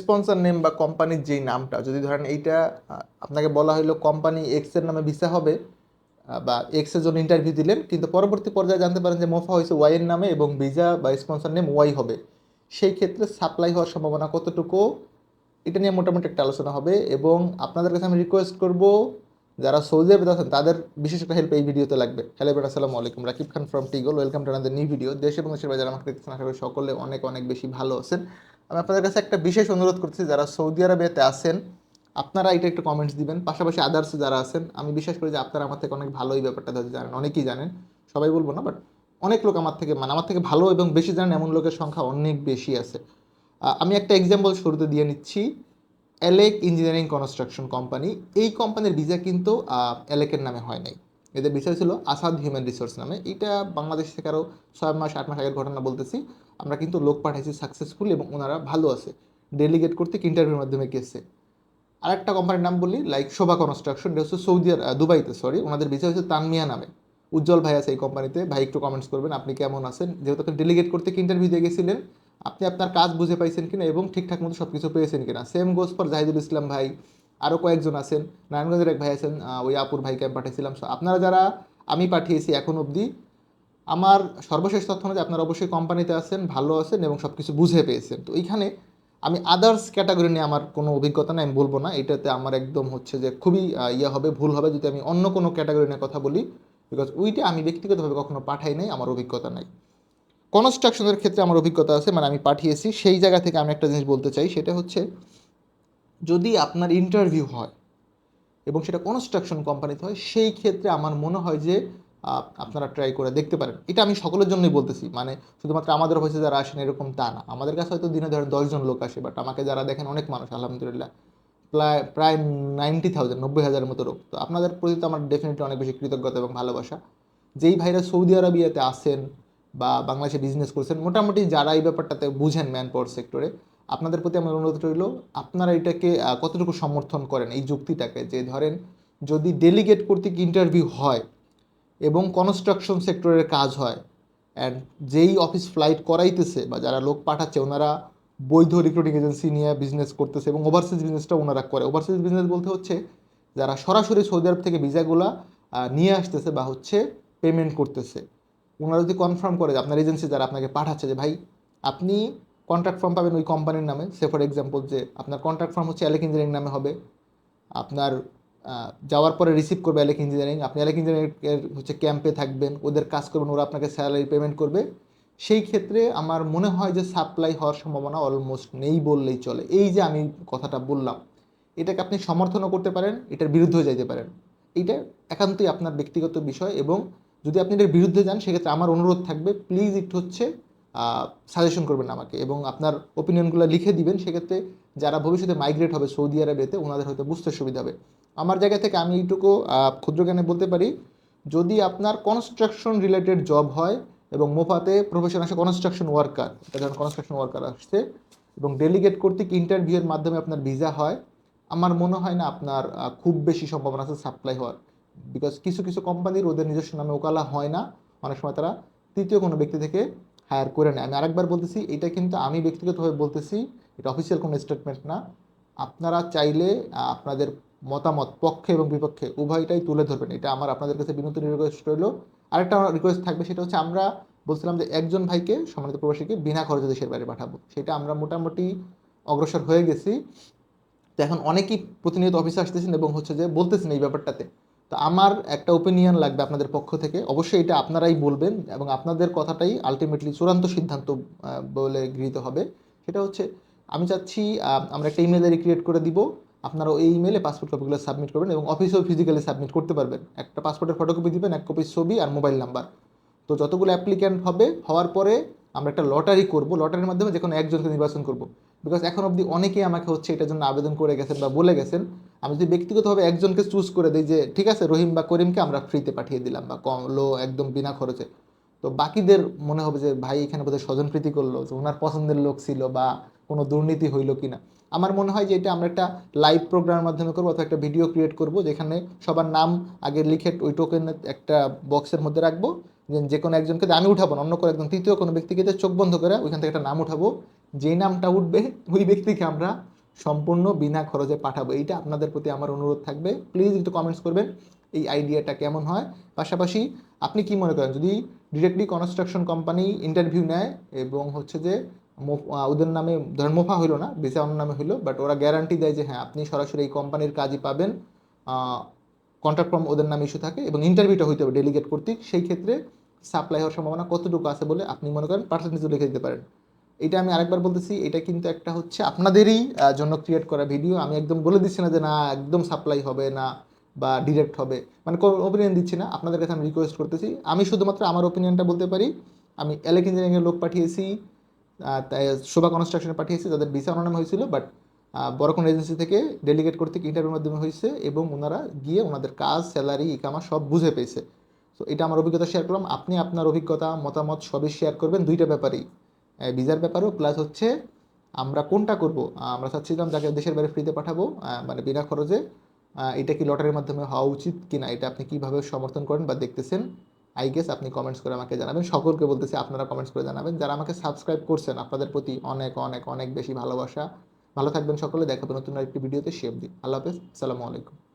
Sponsor name বা কোম্পানির যেই নামটা, যদি ধরেন এইটা আপনাকে বলা হলো কোম্পানি এক্সের নামে ভিসা হবে বা এক্সের জন্য ইন্টারভিউ দিলেন, কিন্তু পরবর্তী পর্যায়ে জানতে পারেন যে মোফা হয়েছে ওয়াই এর নামে এবং ভিসা বা স্পন্সর নেম ওয়াই হবে। সেই ক্ষেত্রে সাপ্লাই হওয়ার সম্ভাবনা কতটুকু, এটা নিয়ে মোটামুটি একটা আলোচনা হবে এবং আপনাদের কাছে আমি রিকোয়েস্ট করব, যারা সৌদি আরবে আছেন, তাদের বিশেষ একটা হেল্প এই ভিডিওতে লাগবে। হ্যালো এবার আসসালামু আলাইকুম। Rakib Khan from টিগল welcome to another new video দেশ এবং দেশের যারা আমাকে আশা করি সকলে অনেক অনেক বেশি ভালো আছেন। আমি আপনাদের কাছে একটা বিশেষ অনুরোধ করছি যারা সৌদি আরবেতে আছেন, আপনারা এটা একটু কমেন্টস দিবেন। পাশাপাশি আদার্স যারা আছেন, আমি বিশ্বাস করি যে আপনারা আমার থেকে অনেক ভালো এই ব্যাপারটা জানেন, অনেকেই জানেন, সবাই বলব না বাট অনেক লোক আমার থেকে মানে আমার থেকে ভালো এবং বেশি জানেন, এমন লোকের সংখ্যা অনেক বেশি আছে। আমি একটা এক্সাম্পল শুরুতে দিয়ে নিচ্ছি এলেক ইঞ্জিনিয়ারিং কনস্ট্রাকশন কোম্পানি এই কোম্পানির ভিসা কিন্তু এলেকের নামে হয় নাই। এদের বিষয় ছিল আসাদ হিউম্যান রিসোর্স নামে। এটা বাংলাদেশ থেকে আরও ছয় মাস, আট মাস আগের ঘটনা বলতেছি। আমরা কিন্তু লোক পাঠাইছি সাকসেসফুল এবং ওনারা ভালো আছে। ডেলিগেট করতে ইন্টারভিউর মাধ্যমে গেছে। আরেকটা কোম্পানির নাম বলি লাইক শোভা কনস্ট্রাকশন এটা হচ্ছে সৌদি দুবাইতে সরি ওনাদের বিষয় হচ্ছে তানমিয়া নামে। উজ্জ্বল ভাই আছে এই কোম্পানিতে ভাই একটু কমেন্টস করবেন, আপনি কেমন আছেন? যেহেতু আপনি ডেলিগেট করতে ইন্টারভিউ দিয়ে গেছিলেন, আপনি আপনার কাজ বুঝে পাইছেন কিনা এবং ঠিকঠাক মতো সব কিছু পেয়েছেন কিনা? Same goes for Zahidul Islam ভাই। আরও কয়েকজন আছেন, নারায়ণগঞ্জের এক ভাই আছেন ওই আপুর ভাইকে আমি পাঠিয়েছিলাম। আপনারা যারা আমি পাঠিয়েছি এখন অবধি, আমার সর্বশেষ তথ্য অনুযায়ী আপনারা অবশ্যই কোম্পানিতে আছেন, ভালো আছেন এবং সব কিছু বুঝে পেয়েছেন। তো এইখানে আমি আদার্স ক্যাটাগরি নিয়ে আমার কোনো অভিজ্ঞতা নাই, আমি বলব না। এটাতে আমার একদম হচ্ছে যে খুবই ইয়ে হবে, ভুল হবে যদি আমি অন্য কোনো ক্যাটাগরি নিয়ে কথা বলি বিকজ ওইটা আমি ব্যক্তিগতভাবে কখনো পাঠাই নাই, আমার অভিজ্ঞতা নাই। কনস্ট্রাকশনের ক্ষেত্রে আমার অভিজ্ঞতা আছে মানে আমি পাঠিয়েছি। সেই জায়গা থেকে আমি একটা জিনিস বলতে চাই, সেটা হচ্ছে যদি আপনার ইন্টারভিউ হয় এবং সেটা কনস্ট্রাকশন কোম্পানিতে হয়, সেই ক্ষেত্রে আমার মনে হয় যে আপনারা ট্রাই করে দেখতে পারেন। এটা আমি সকলের জন্যই বলতেছি। মানে শুধুমাত্র আমাদের অফিসে যারা আসেন এরকম তা না। আমাদের কাছে হয়তো দিনে ধরেন দশজন লোক আসে বাট আমাকে যারা দেখেন অনেক মানুষ, আলহামদুলিল্লাহ। প্রায় প্রায় নাইনটি থাউজেন্ড নব্বই হাজারের মতো লোক। তো আপনাদের প্রতি তো আমার ডেফিনেটলি অনেক বেশি কৃতজ্ঞতা এবং ভালোবাসা। যেই ভাইরা সৌদি আরবিয়াতে আসেন বা বাংলাদেশে বিজনেস করছেন, মোটামুটি যারা এই ব্যাপারটাতে বুঝেন ম্যান পাওয়ার সেক্টরে আপনাদের প্রতি আমার অনুরোধ রইল, আপনারা এটাকে কতটুকু সমর্থন করেন এই যুক্তিটাকে? যে ধরেন, যদি ডেলিগেট কর্তৃক ইন্টারভিউ হয় এবং কনস্ট্রাকশন সেক্টরের কাজ হয় অ্যান্ড যেই অফিস ফ্লাইট করাইতেছে বা যারা লোক পাঠাচ্ছে, ওনারা বৈধ রিক্রুটিং এজেন্সি নিয়ে বিজনেস করতেছে এবং ওভারসিজ বিজনেসটা ওনারা করে। ওভারসিজ বিজনেস বলতে হচ্ছে, যারা সরাসরি সৌদি আরব থেকে ভিসাগুলা নিয়ে আসতেছে বা হচ্ছে পেমেন্ট করতেছে। ওনারা যদি কনফার্ম করে যে আপনার এজেন্সি যারা আপনাকে পাঠাচ্ছে যে, ভাই, আপনি কন্ট্রাক্ট ফর্ম পাবেন ওই কোম্পানির নামে। সে ফর এক্সাম্পল যে আপনার কন্ট্রাক্ট ফর্ম হচ্ছে অ্যালেক ইঞ্জিনিয়ারিং নামে হবে। আপনার যাওয়ার পরে রিসিভ করবে অ্যালেক ইঞ্জিনিয়ারিং আপনি অ্যালেক ইঞ্জিনিয়ারিংয়ের হচ্ছে ক্যাম্পে থাকবেন, ওদের কাজ করবেন, ওরা আপনাকে স্যালারি পেমেন্ট করবে। সেই ক্ষেত্রে আমার মনে হয় যে সাপ্লাই হওয়ার সম্ভাবনা অলমোস্ট নেই বললেই চলে। এই যে আমি কথাটা বললাম, এটাকে আপনি সমর্থনও করতে পারেন, এটার বিরুদ্ধেও যাইতে পারেন। এইটা একান্তই আপনার ব্যক্তিগত বিষয় এবং যদি আপনি এটার বিরুদ্ধে যান, সেক্ষেত্রে আমার অনুরোধ থাকবে প্লিজ একটু হচ্ছে সাজেশন করবেন আমাকে এবং আপনার ওপিনিয়নগুলো লিখে দিবেন, সেক্ষেত্রে যারা ভবিষ্যতে মাইগ্রেট হবে সৌদি আরবেতে ওনাদের হয়তো বুঝতে সুবিধা হবে। আমার জায়গা থেকে আমি এইটুকু ক্ষুদ্র জ্ঞানে বলতে পারি, যদি আপনার কনস্ট্রাকশন রিলেটেড জব হয় এবং মোফাতে প্রফেশন আসে কনস্ট্রাকশন ওয়ার্কার এটা যখন কনস্ট্রাকশন ওয়ার্কার আসছে এবং ডেলিগেট কর্তৃক ইন্টারভিউয়ের মাধ্যমে আপনার ভিসা হয়, আমার মনে হয় না আপনার খুব বেশি সম্ভাবনা আছে সাপ্লাই হওয়ার। বিকজ কিছু কিছু কোম্পানির ওদের নিজস্ব নামে ওকালা হয় না। অনেক সময় তারা তৃতীয় কোনো ব্যক্তি থেকে হায়ার করে নেয় আমি আরেকবার বলতেছি, এটা কিন্তু আমি ব্যক্তিগতভাবে বলতেছি, এটা অফিসিয়াল কোনো স্টেটমেন্ট না। আপনারা চাইলে আপনাদের মতামত পক্ষে এবং বিপক্ষে উভয়টাই তুলে ধরবেন। এটা আমার আপনাদের কাছে বিনোদন রিকোয়েস্ট রইল। আরেকটা রিকোয়েস্ট থাকবে, সেটা হচ্ছে আমরা বলছিলাম যে একজন ভাইকে, সম্মানিত প্রবাসীকে বিনা খরচে দেশের বাইরে পাঠাবো। সেটা আমরা মোটামুটি অগ্রসর হয়ে গেছি। তো এখন অনেকেই প্রতিনিয়ত অফিসে আসতেছেন এবং হচ্ছে যে বলতেছেন এই ব্যাপারটাতে। তো আমার একটা ওপিনিয়ন লাগবে আপনাদের পক্ষ থেকে। অবশ্যই এটা আপনারাই বলবেন এবং আপনাদের কথাটাই আলটিমেটলি চূড়ান্ত সিদ্ধান্ত বলে গৃহীত হবে। সেটা হচ্ছে, আমি চাচ্ছি আমরা একটা ইমেল আইডি ক্রিয়েট করে দিব। আপনারা ওই ইমেলে পাসপোর্ট কপিগুলো সাবমিট করবেন এবং অফিসেও ফিজিক্যালি সাবমিট করতে পারবেন। একটা পাসপোর্টের ফটোকপি দিবেন, এক কপি ছবি আর মোবাইল নাম্বার তো যতগুলো অ্যাপ্লিক্যান্ট হবে, হওয়ার পরে আমরা একটা লটারি করব। লটারির মাধ্যমে যে কোনো একজনকে নির্বাচন করব। বিকজ এখন অবধি অনেকেই আমাকে হচ্ছে এটার জন্য আবেদন করে গেছেন বা বলে গেছেন। আমি যদি ব্যক্তিগতভাবে একজনকে চুজ করে দিই যে ঠিক আছে রহিম বা করিমকে আমরা ফ্রিতে পাঠিয়ে দিলাম বা কম লো একদম বিনা খরচে। তো বাকিদের মনে হবে যে ভাই এখানে বোধহয় স্বজনপ্রীতি করল যে ওনার পছন্দের লোক ছিল বা কোনো দুর্নীতি হইল কি না আমার মনে হয় যে এটা আমরা একটা লাইভ প্রোগ্রামের মাধ্যমে করব অথবা একটা ভিডিও ক্রিয়েট করব যেখানে সবার নাম আগে লিখে ওই টোকেনের একটা বক্সের মধ্যে রাখব। যে যে কোনো একজনকে আমি উঠাবো না, অন্য কোনো একজন তৃতীয় কোনো ব্যক্তিকে চোখ বন্ধ করে ওইখান থেকে একটা নাম উঠাবো। যেই নামটা উঠবে ওই ব্যক্তিকে আমরা সম্পূর্ণ বিনা খরচে পাঠাবো। এইটা আপনাদের প্রতি আমার অনুরোধ থাকবে। প্লিজ একটু কমেন্টস করবেন, এই আইডিয়াটা কেমন হয়? পাশাপাশি আপনি কি মনে করেন? যদি ডিরেক্টলি কনস্ট্রাকশন কোম্পানি ইন্টারভিউ নেয় এবং হচ্ছে যে ওদের নামে, ধরেন মোফা হইল না বেসা অন্য নামে হইল বাট ওরা গ্যারান্টি দেয় যে হ্যাঁ আপনি সরাসরি এই কোম্পানির কাজই পাবেন কন্ট্রাক্ট ফর্ম ওদের নামে ইস্যু থাকে এবং ইন্টারভিউটা হইতে হবে ডেলিগেট কর্তৃক। সেই ক্ষেত্রে সাপ্লাই হওয়ার সম্ভাবনা কতটুকু আছে বলে আপনি মনে করেন? পার্সেন্টেজও লিখে দিতে পারেন। এটা আমি আরেকবার বলতেছি, এটা কিন্তু একটা হচ্ছে আপনাদেরই জন্য ক্রিয়েট করা ভিডিও আমি একদম বলে দিচ্ছি না যে না, একদম সাপ্লাই হবে না বা ডিরেক্ট হবে। মানে ওপিনিয়ন দিচ্ছি না। আপনাদের কাছে আমি রিকোয়েস্ট করতেছি। আমি শুধুমাত্র আমার ওপিনিয়নটা বলতে পারি। আমি এলেক ইঞ্জিনিয়ারিংয়ের লোক পাঠিয়েছি তাই শোভা কনস্ট্রাকশনে পাঠিয়েছি তাদের ভিসা অনাম হয়েছিল বাট বড় কোনো এজেন্সি থেকে ডেলিগেট করতে ইন্টারভিউর মাধ্যমে হয়েছে এবং ওনারা গিয়ে ওনাদের কাজ স্যালারি ইকামা সব বুঝে পেয়েছে। তো এটা আমার অভিজ্ঞতা শেয়ার করলাম। আপনি আপনার অভিজ্ঞতা, মতামত সবই শেয়ার করবেন দুইটা ব্যাপারেই। ভিসার ব্যাপারও প্লাস হচ্ছে আমরা কোনটা করব? আমরা চাচ্ছিলাম যাকে দেশের বাইরে ফ্রিতে পাঠাবো মানে বিনা খরচে এটা কি লটারির মাধ্যমে হওয়া উচিত কি না এটা আপনি কীভাবে সমর্থন করেন বা দেখতেছেন? আই গেস আপনি কমেন্টস করে আমাকে জানাবেন। সকলকে বলতেছি, আপনারা কমেন্টস করে জানাবেন। যারা আমাকে সাবস্ক্রাইব করছেন, আপনাদের প্রতি অনেক অনেক অনেক বেশি ভালোবাসা। ভালো থাকবেন সকলে দেখাবেন নতুন আরেকটি ভিডিওতে শেপ দিন আল্লাহ হাফেজ, আসসালামু আলাইকুম।